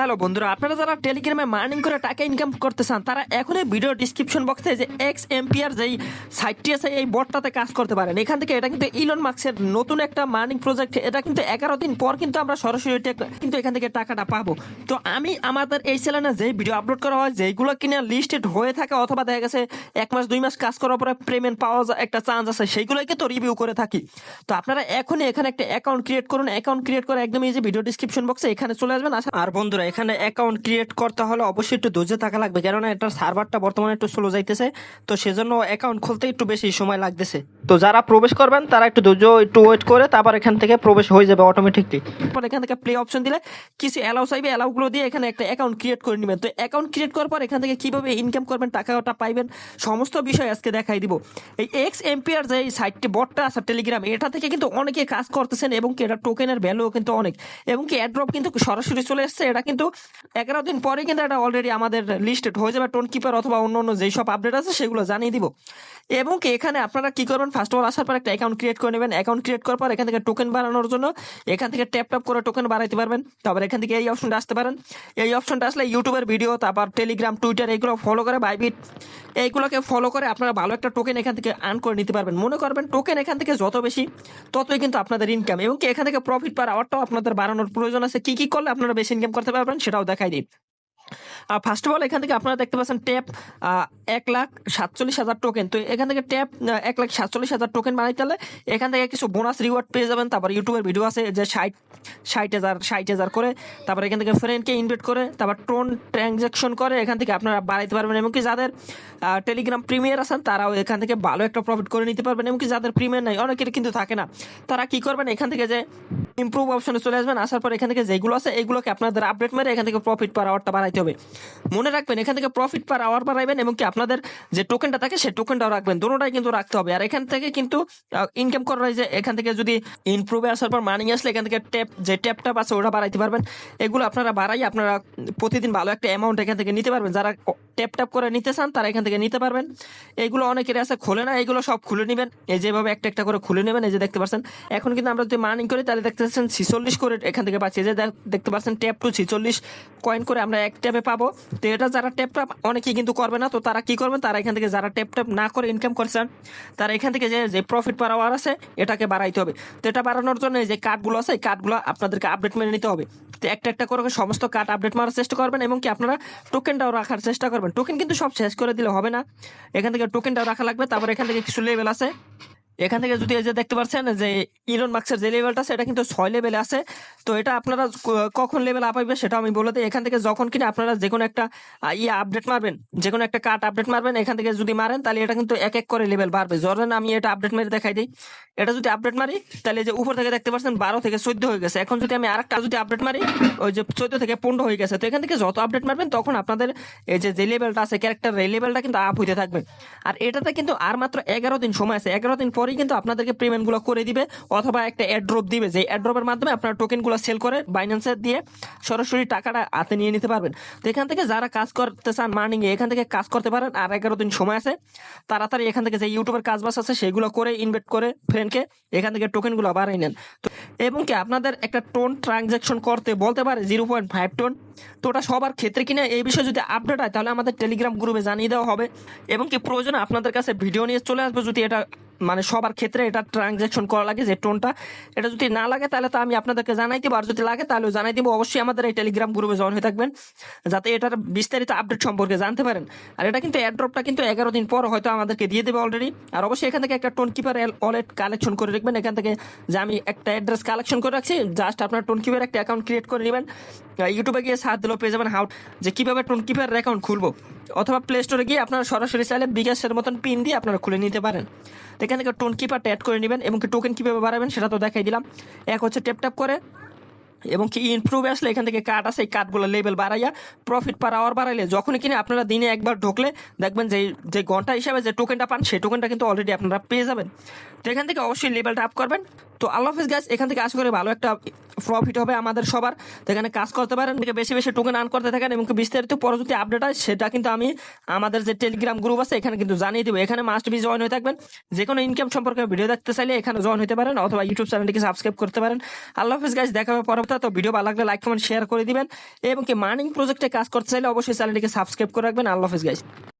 Hello বন্ধুরা, আপনারা যারা টেলিগ্রামে মার্নিং করে টাকা ইনকাম করতে চান, তারা এখনই ভিডিও ডিসক্রিপশন বক্সে যে এক্স এমপিআর যেই সাইটটি আছে, এই বোর্ডটাতে কাজ করতে পারেন। এখান থেকে এটা কিন্তু ইলন মার্কসের নতুন একটা মার্নিং প্রজেক্ট এটা কিন্তু এগারো দিন পর কিন্তু আমরা সরাসরি কিন্তু এখান থেকে টাকাটা পাবো। তো আমি আমাদের এই চ্যানেলে যেই ভিডিও আপলোড করা হয়, যেইগুলো কিনে লিস্টেড হয়ে থাকে, অথবা দেখা গেছে এক মাস, দুই মাস কাজ করার পরে পেমেন্ট পাওয়া যায় একটা চান্স আছে, সেইগুলোই কিন্তু রিভিউ করে থাকি। তো আপনারা এখনই এখানে একটা অ্যাকাউন্ট ক্রিয়েট করুন। অ্যাকাউন্ট ক্রিয়েট করে একদম এই যে ভিডিও ডিসক্রিপশন বক্সে এখানে চলে আসবেন। আসা- আর বন্ধুরা এখানে অ্যাকাউন্ট ক্রিয়েট করতে হলে অবশ্যই একটু ধৈর্য থাকা লাগবে। কেননা এটার সার্ভারটা বর্তমানে একটু স্লো যাইতেছে। তো সেজন্য অ্যাকাউন্ট খুলতে একটু বেশি সময় লাগতেছে। তো যারা প্রবেশ করবেন, তারা একটু ধৈর্য, একটু ওয়েট করে তারপর এখান থেকে প্রবেশ হয়ে যাবে অটোমেটিকলি তারপর এখান থেকে প্লে অপশন দিলে কিছু অ্যালাউ চাইবে অ্যালাউগুলো দিয়ে এখানে একটা অ্যাকাউন্ট ক্রিয়েট করে নেবেন। তো অ্যাকাউন্ট ক্রিয়েট করার পর এখান থেকে কীভাবে ইনকাম করবেন, টাকাটা পাইবেন, সমস্ত বিষয় আজকে দেখাই দিব। এই এক্স এমপিআর যে এই সাইটটি বটটা আছে টেলিগ্রাম এটা থেকে কিন্তু অনেকে কাজ করতেছেন এবং কি এটা টোকেনের ভ্যালু কিন্তু অনেক। এবং কি অ্যাড্রপ কিন্তু সরাসরি চলে এসছে, এটা কিন্তু এগারো দিন পরে কিন্তু এটা অলরেডি আমাদের লিস্টেড হয়ে যাবে টোন কিপার অথবা অন্য অন্য যেই সব আপডেট আছে সেগুলো জানিয়ে দিব। এবং এখানে আপনারা কি করবেন? ফার্স্ট অফ অল আসার পর একটা অ্যাকাউন্ট ক্রিয়েট করে নেবেন। অ্যাকাউন্ট ক্রিয়েট করার পর এখান থেকে টোকেন বাড়ানোর জন্য এখান থেকে ট্যাপ ট্যাপ করে টোকেন বাড়াইতে পারবেন। তারপর এখান থেকে এই অপশনটা আসতে পারেন। এই অপশনটা আসলে ইউটিউবের ভিডিও তারপর টেলিগ্রাম টুইটার এগুলো ফলো করে বাইবিট এইগুলোকে ফলো করে আপনারা ভালো একটা টোকেন এখান থেকে আর্ন করে নিতে পারবেন। মনে করবেন টোকেন এখান থেকে যত বেশি, ততই কিন্তু আপনাদের ইনকাম এবং কি, এখান থেকে প্রফিট পার আওয়ারটাও আপনাদের বাড়ানোর প্রয়োজন আছে। কি কি করলে আপনারা বেশি ইনকাম করতে পারবেন সেটাও দেখাই দিই। ফার্স্ট অফ অল এখান থেকে আপনারা দেখতে পাচ্ছেন ট্যাপ এক লাখ সাতচল্লিশ হাজার টোকেন তো এখান থেকে ট্যাপ এক লাখ সাতচল্লিশ হাজার টোকেন বানাইতে হলে এখান থেকে কিছু বোনাস রিওয়ার্ড পেয়ে যাবেন। তারপর ইউটিউবের ভিডিও আছে যে ষাট ষাট হাজার ষাট হাজার করে। তারপর এখান থেকে ফ্রেন্ডকে ইনভাইট করে, তারপর টোন ট্রানজ্যাকশন করে। এখান থেকে আপনারা বাড়াইতে পারবেন। এবং কি যাদের টেলিগ্রাম প্রিমিয়ার আছেন, তারাও এখান থেকে ভালো একটা প্রফিট করে নিতে পারবেন। এবং কি যাদের প্রিমিয়ার নাই, অনেকের কিন্তু থাকে না। তারা কি করবেন? এখান থেকে যে ইম্প্রুভ অপশনে চলে আসবেন। আসার পর এখান থেকে যেগুলো আছে, এগুলোকে আপনাদের আপডেট মেরে এখান থেকে প্রফিট পার আওয়ারটা বাড়াইতে হবে। মনে রাখবেন, এখান থেকে প্রফিট পার আওয়ার বাড়াইবেন এবং কি আপনাদের যে টোকেনটা থাকে, সেই টোকেনটাও রাখবেন। দুটোটাই কিন্তু রাখতে হবে। আর এখান থেকে কিন্তু ইনকাম করার যে, এখান থেকে যদি ইমপ্রুভে আসার পর মানি আসলে এখান থেকে ট্যাপ যে ট্যাপ ট্যাপ আছে, ওটা বাড়াইতে পারবেন। এগুলো আপনারা বাড়াই আপনারা প্রতিদিন ভালো একটা অ্যামাউন্ট এখান থেকে নিতে পারবেন। যারা ট্যাপ ট্যাপ করে নিতে চান, তারা এখান থেকে নিতে পারবেন। এইগুলো অনেকের আছে, খোলে না এগুলো সব খুলে নেবেন। এই যেভাবে একটা একটা করে খুলে নেবেন, এই যে দেখতে পাচ্ছেন। এখন কিন্তু আমরা যদি মার্নিং করি, তাহলে দেখতে পাচ্ছেন ছিচল্লিশ করে এখান থেকে পাচ্ছি। যে দেখতে পাচ্ছেন ট্যাপ টু ছিচল্লিশ কয়েন করে আমরা এক ট্যাপে পাবো। তো এটা যারা ট্যাপ ট্যাপ অনেকেই কিন্তু করবে না, তো তারা কি করবেন? তারা এখান থেকে যারা ট্যাপ ট্যাপ না করে ইনকাম করছেন তারা এখান থেকে যে যে প্রফিট পার আওয়ার আছে, এটাকে বাড়াইতে হবে। তো এটা বাড়ানোর জন্য যে কার্ডগুলো আছে, এই কার্ডগুলো আপনাদেরকে আপডেট মেনে নিতে হবে। তো একটা একটা করে সমস্ত কার্ড আপডেট মারার চেষ্টা করবেন এবং কি আপনারা টোকেনটাও রাখার চেষ্টা করবেন। টোকেন কিন্তু সব শেষ করে দিলে হবে না। এখান থেকে টোকেনটাও রাখা লাগবে, তারপর এখান থেকে কিছু লেভেল আছে। এখান থেকে যদি এই যে দেখতে পাচ্ছেন যে ইলন মার্কসের যে লেভেলটা আছে, এটা কিন্তু ছয় লেভেলে আছে। তো এটা আপনারা কখন লেভেল আপ হইবে সেটা আমি বলে দিই। এখান থেকে যখন কিনা আপনারা যে কোনো একটা ইয়ে আপডেট মারবেন, যে কোনো একটা কার্ড আপডেট মারবেন, এখান থেকে যদি মারেন, তাহলে এটা কিন্তু এক এক করে লেভেল বাড়বে। ধরেন আমি এটা আপডেট মেরে দেখাই দিই। এটা যদি আপডেট মারি, তাহলে যে উপর থেকে দেখতে পাচ্ছেন বারো থেকে চোদ্দ হয়ে গেছে। এখন যদি আমি আরেকটা যদি আপডেট মারি, ওই যে চোদ্দ থেকে পনেরো হয়ে গেছে। তো এখান থেকে যত আপডেট মারবেন, তখন আপনাদের এই যে যে লেভেলটা আছে ক্যারেক্টার এই লেভেলটা কিন্তু আপ হইতে থাকবে। আর এটাতে কিন্তু আর মাত্র এগারো দিন সময় আছে। এগারো দিন পরেই কিন্তু আপনাদেরকে পেমেন্টগুলো করে দিবে অথবা একটা অ্যাড্রপ দিবে। যে অ্যাড্রপের মাধ্যমে আপনার টোকেনগুলো সেল করে বাইন্যান্সে দিয়ে সরাসরি টাকাটা হাতে নিয়ে নিতে পারবেন। তো এখান থেকে যারা কাজ করতে চান মার্নিং এখান থেকে কাজ করতে পারেন। আর এগারো দিন সময় আছে, তাড়াতাড়ি এখান থেকে যে ইউটিউবের কাজ বাস আছে, সেগুলো করে ইনভেস্ট করে ফ্রেন্ডকে এখান থেকে টোকেনগুলো বাড়াই নেন। এবং কি আপনাদের একটা টোন ট্রানজ্যাকশন করতে বলতে পারে জিরো পয়েন্ট ফাইভ টোন তো ওটা সবার ক্ষেত্রে কিনা এই বিষয়ে যদি আপডেট হয়, তাহলে আমাদের টেলিগ্রাম গ্রুপে জানিয়ে দেওয়া হবে। এবং কি প্রয়োজনে আপনাদের কাছে ভিডিও নিয়ে চলে আসবে, যদি এটা মানে সবার ক্ষেত্রে এটা ট্রানজ্যাকশন করা লাগে যে টোনটা এটা যদি না লাগে তাহলে তো আমি আপনাদেরকে জানাই দিব, আর যদি লাগে তাহলে জানাই দিব। অবশ্যই আমাদের এই টেলিগ্রাম গ্রুপে জয়েন হয়ে থাকবেন, যাতে এটার বিস্তারিত আপডেট সম্পর্কে জানতে পারেন। আর এটা কিন্তু অ্যাড্রপটা কিন্তু এগারো দিন পর হয়তো আমাদেরকে দিয়ে দেবে অলরেডি আর অবশ্যই এখান থেকে একটা টোন কিপার ওয়ালেট কালেকশন করে রাখবেন। এখান থেকে যে আমি একটা অ্যাড্রেস কালেকশন করে রাখছি জাস্ট আপনার টোন কিপার একটা অ্যাকাউন্ট ক্রিয়েট করে নেবেন। ইউটিউবে গিয়ে সাহায্য পেয়ে যাবেন হাউ যে কীভাবে টোন কিপারের অ্যাকাউন্ট খুলবো। অথবা প্লে স্টোরে গিয়ে আপনারা সরাসরি চাইলে বিকাশের মতন পিন দিয়ে আপনারা খুলে নিতে পারেন। তো এখান থেকে টোন কিপারটা অ্যাড করে নেবেন এবং টোকেন কীভাবে বাড়াবেন সেটা তো দেখাই দিলাম। এক হচ্ছে ট্যাপ ট্যাপ করে এবং কি ইমপ্রুভ আসলে এখান থেকে কার্ড আছে, এই কার্ডগুলো লেভেল বাড়াইয়া প্রফিট পার আওয়ার বাড়াইলে যখনই কিনে আপনারা দিনে একবার ঢুকলে দেখবেন যে যে ঘণ্টা হিসাবে যে টোকেনটা পান, সেই টোকেনটা কিন্তু অলরেডি আপনারা পেয়ে যাবেন। তো এখান থেকে অবশ্যই লেভেলটা আপ করবেন। তো আল্লাহ হাফিজ গাছ এখান থেকে আশা করি ভালো একটা প্রফিট হবে আমাদের সবার। তো এখানে কাজ করতে পারেন বেশি বেশি টোকেন আর্ন করতে থাকেন এবং বিস্তারিত পরবর্তী আপডেট হয়, সেটা কিন্তু আমি আমাদের যে টেলিগ্রাম গ্রুপ আছে, এখানে কিন্তু জানিয়ে দেবো। এখানে মাস্ট বি জয়েন হয়ে থাকবেন। যে কোনো ইনকাম সম্পর্কে ভিডিও দেখতে চাইলে এখানে জয়েন হতে পারেন অথবা ইউটিউব চ্যানেলটিকে সাবস্ক্রাইব করতে পারেন। আল্লাহ হাফিজ গাইজ দেখা হবে পরবর্তী। তো ভিডিও ভালো লাগলে লাইক কমেন্ট শেয়ার করে দিবেন। এবং কি মার্নিং প্রজেক্টে কাজ করতে চাইলে অবশ্যই চ্যানেলটিকে সাবস্ক্রাইব করে রাখবেন। আল্লাহ হাফিজ গাইজ